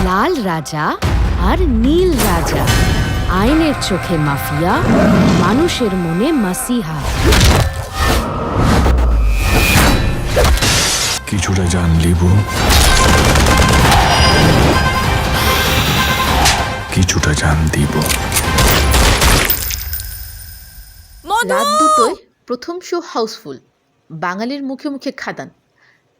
লাল রাজা আর নীল রাজা। আইনের চোখে মাফিয়া মানুষের মনে মাসিহা। কিছুটা জান লিবু কিছুটা জান দিব রাত দুটোয় প্রথম শো হাউসফুল বাঙালির মুখে মুখে খাদান।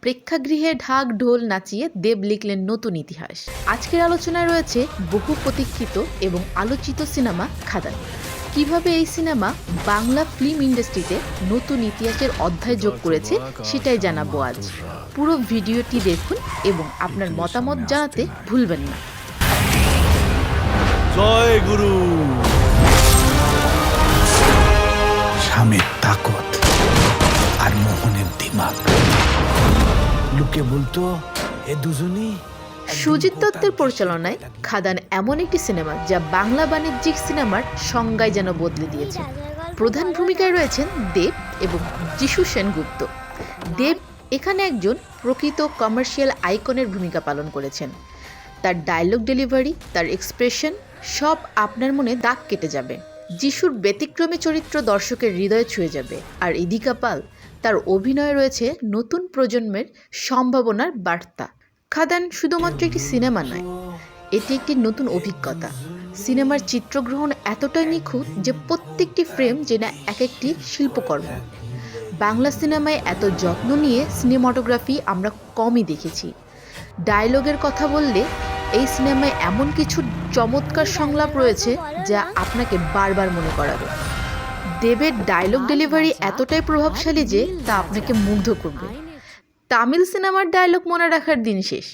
প্রেক্ষাগৃহে ঢাক ঢোল নাচিয়ে দেব লিখলেন নতুন ইতিহাস। আজকের আলোচনায় রয়েছে বহু প্রতীক্ষিত এবং আলোচিত সিনেমা খাদান। কীভাবে এই সিনেমা বাংলা ফিল্ম ইন্ডাস্ট্রিতে নতুন ইতিহাসের অধ্যায় যোগ করেছে সেটাই জানাব আজ। পুরো ভিডিওটি দেখুন এবং আপনার মতামত জানাতে ভুলবেন না। জয় গুরু! লোকে বলতো এ দুজনই সুজিত দত্তের পরিচালনায় খাদান এমন একটি সিনেমা যা বাংলা বাণিজ্যিক সিনেমার সংজ্ঞায় যেন বদলে দিয়েছে। প্রধান ভূমিকায় রয়েছেন দেব এবং যিশু সেনগুপ্ত। দেব এখানে একজন প্রকৃত কমার্শিয়াল আইকনের ভূমিকা পালন করেছেন। তার ডায়লগ ডেলিভারি তার এক্সপ্রেশন সব আপনার মনে দাগ কেটে যাবে। যিশুর ব্যতিক্রমী চরিত্র দর্শকের হৃদয়ে ছুঁয়ে যাবে। আর ইদিকা পাল তার অভিনয়ে রয়েছে নতুন প্রজন্মের সম্ভাবনার বার্তা। খাদান শুধুমাত্র একটি সিনেমা নয়, এটি একটি নতুন অভিজ্ঞতা। সিনেমার চিত্রগ্রহণ এতটাই নিখুঁত যে প্রত্যেকটি ফ্রেম যেন এক একটি শিল্পকর্ম। বাংলা সিনেমায় এত যত্ন নিয়ে সিনেমাটোগ্রাফি আমরা কমই দেখেছি। ডায়লগের কথা বললে এই সিনেমায় এমন কিছু চমৎকার সংলাপ রয়েছে যা আপনাকে বারবার মনে করাবে। দেবের ডায়লগ ডেলিভারি এতটাই প্রভাবশালী যে তা আপনাকে মুগ্ধ করবে। তামিল সিনেমার ডায়লগ মনে রাখার দিন শেষ।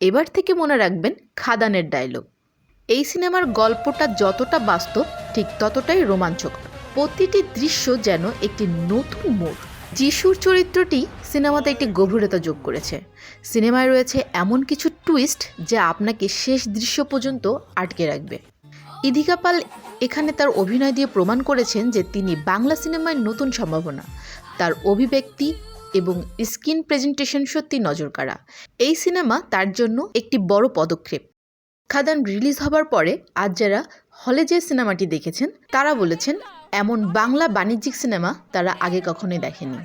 এবার থেকে মনে রাখবেন খাদানের ডায়লগ এই সিনেমার গল্পটা যতটা বাস্তব, ঠিক ততটাই রোমাঞ্চকর প্রতিটি দৃশ্য যেন একটি নতুন মোড়। যিশুর চরিত্রটি সিনেমাতে একটি গভীরতা যোগ করেছে। সিনেমায় রয়েছে এমন কিছু টুইস্ট যা আপনাকে শেষ দৃশ্য পর্যন্ত আটকে রাখবে। ইদিকা পাল এখানে তার অভিনয় দিয়ে প্রমাণ করেছেন যে তিনি বাংলা সিনেমায় নতুন সম্ভাবনা। তার অভিব্যক্তি এবং স্ক্রিন প্রেজেন্টেশন সত্যি নজর কাড়া এই সিনেমা তার জন্য একটি বড় পদক্ষেপ। খাদান রিলিজ হবার পরে আজ যারা হলে যে সিনেমাটি দেখেছেন, তারা বলেছেন, এমন বাংলা বাণিজ্যিক সিনেমা তারা আগে কখনোই দেখেনি।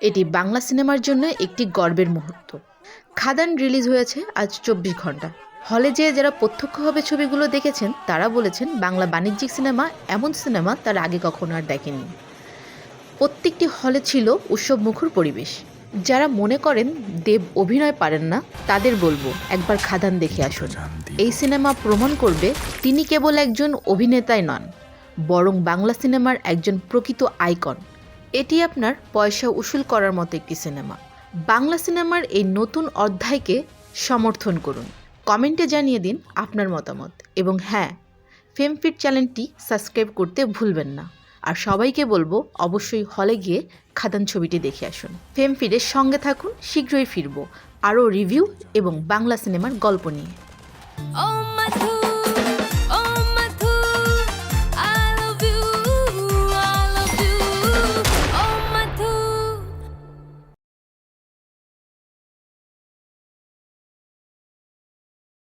এটি বাংলা সিনেমার জন্য একটি গর্বের মুহূর্ত। খাদান রিলিজ হয়েছে আজ চব্বিশ ঘণ্টা। হলে যে যারা প্রত্যক্ষভাবে ছবিগুলো দেখেছেন, তারা বলেছেন বাংলা বাণিজ্যিক সিনেমা, এমন সিনেমা তারা আগে কখনো আর দেখেনি প্রত্যেকটি হলে ছিল উৎসব মুখর পরিবেশ। যারা মনে করেন দেব অভিনয় পারেন না, তাদের বলব, একবার খাদান দেখে আসুন। এই সিনেমা প্রমাণ করবে তিনি কেবল একজন অভিনেতাই নন, বরং বাংলা সিনেমার একজন প্রকৃত আইকন। এটি আপনার পয়সা উসুল করার মতো একটি সিনেমা। বাংলা সিনেমার এই নতুন অধ্যায়কে সমর্থন করুন। কমেন্টে জানিয়ে দিন আপনার মতামত। এবং হ্যাঁ ফেমফিট চ্যানেলটি সাবস্ক্রাইব করতে ভুলবেন না। আর সবাইকে বলব, অবশ্যই হলে গিয়ে খাদান ছবিটি দেখে আসুন। ফেমফিটের সঙ্গে থাকুন, শীঘ্রই ফিরবো। আরও রিভিউ এবং বাংলা সিনেমার গল্প নিয়ে।